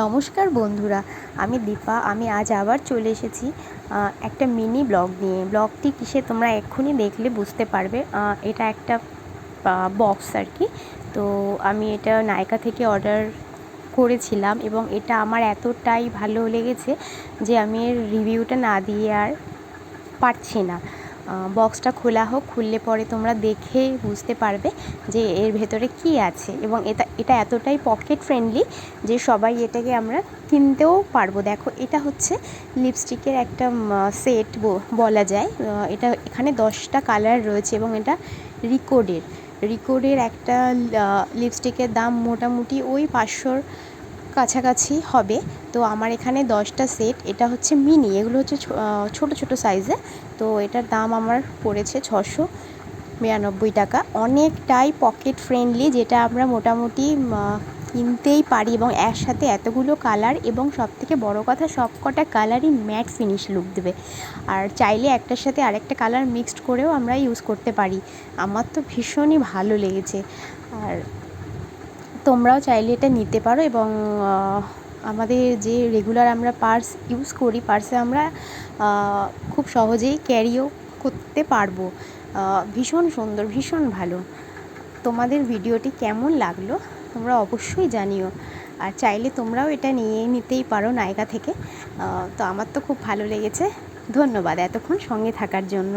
নমস্কার বন্ধুরা, আমি দীপা, আমি আজ আবার চলে এসেছি একটা মিনি ব্লগ নিয়ে। ব্লগটি কিসে তোমরা এক্ষুনি দেখলে বুঝতে পারবে। এটা একটা বক্স আর কি। তো আমি এটা নায়কা থেকে অর্ডার করেছিলাম এবং এটা আমার এতটাই ভালো লেগেছে যে আমি এর রিভিউটা না দিয়ে আর পারছি না। বক্সটা খোলা হোক, খুললে পরে তোমরা দেখে বুঝতে পারবে যে এর ভেতরে কি আছে এবং এটা এটা এতটাই পকেট ফ্রেন্ডলি যে সবাই এটাকে আমরা কিনতেও পারব। দেখো, এটা হচ্ছে লিপস্টিকের একটা সেট বলা যায়। এটা এখানে দশটা কালার রয়েছে এবং এটা রিকোডের রিকোডের একটা লিপস্টিকের দাম মোটামুটি ওই পাঁচশোর কাছাকাছি হবে। তো আমার এখানে দশটা সেট এটা হচ্ছে মিনি এগুলো হচ্ছে ছোট ছোট সাইজে তো এটার দাম আমার পড়েছে ছশো বিরানব্বই টাকা। অনেকটাই পকেট ফ্রেন্ডলি যেটা আমরা মোটামুটি কিনতেই পারি এবং একসাথে এতগুলো কালার এবং সবথেকে বড় কথা সব কটা কালারই ম্যাট ফিনিশ লুক দেবে। আর চাইলে একটার সাথে আরেকটা কালার মিক্সড করেও আমরা ইউজ করতে পারি। আমার তো ভীষণই ভালো লেগেছে। আর তোমরাও চাইলে এটা নিতে পারো এবং আমাদের যে রেগুলার আমরা পার্স ইউজ করি পার্সে আমরা খুব সহজেই ক্যারিও করতে পারব। ভীষণ সুন্দর, ভীষণ ভালো। তোমাদের ভিডিওটি কেমন লাগল তোমরা অবশ্যই জানিও। আর চাইলে তোমরাও এটা নিয়ে নিতেই পারো নায়িকা থেকে। তো আমার তো খুব ভালো লেগেছে। ধন্যবাদ এতক্ষণ সঙ্গে থাকার জন্য।